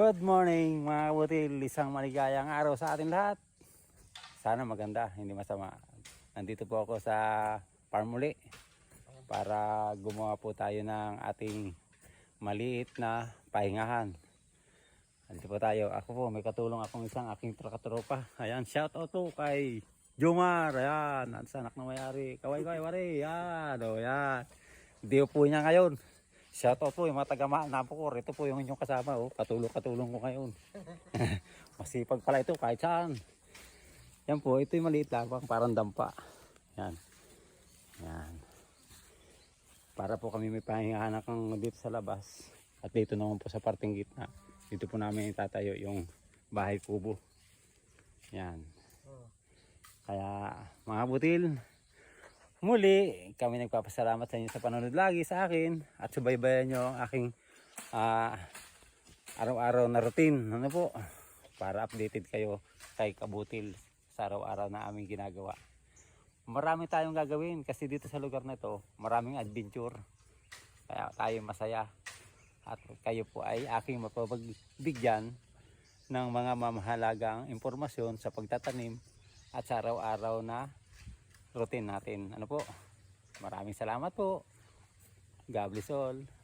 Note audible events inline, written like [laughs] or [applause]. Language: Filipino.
Good morning mga kabutil, isang maligayang araw sa atin lahat. Sana maganda, hindi masama. Nandito po ako sa farm uli para gumawa po tayo ng ating maliit na pahingahan. Nandito po tayo. Ako po, may katulong akong isang aking trakatropa. Ayan, shout out po kay Jomar. Ayan, sa anak na mayari. Kaway kaway wari. Ayan, o yan. Hindi po niya ngayon. Shout out po yung mga taga na po ko. Ito po yung inyong kasama. Oh. Katulong-katulong ko ngayon. [laughs] Masipag pala ito kahit saan. Yan po, ito yung maliit lang. Parang dampa. Yan. Yan. Para po kami may pahingahan ng dito sa labas. At dito naman po sa parting gitna. Dito po namin itatayo yung bahay kubo. Yan. Kaya mga butil, muli kami nagpapasalamat sa inyo sa panonood lagi sa akin at subaybayan nyo ang aking ah, araw-araw na routine. Ano po? Para updated kayo kay Kabutil sa araw-araw na aming ginagawa. Marami tayong gagawin kasi dito sa lugar na ito, maraming adventure. Kaya tayo masaya. At kayo po ay aking mapapagbigyan ng mga mamahalagang impormasyon sa pagtatanim at sa araw-araw na routine natin. Ano po? Maraming salamat po. God bless all.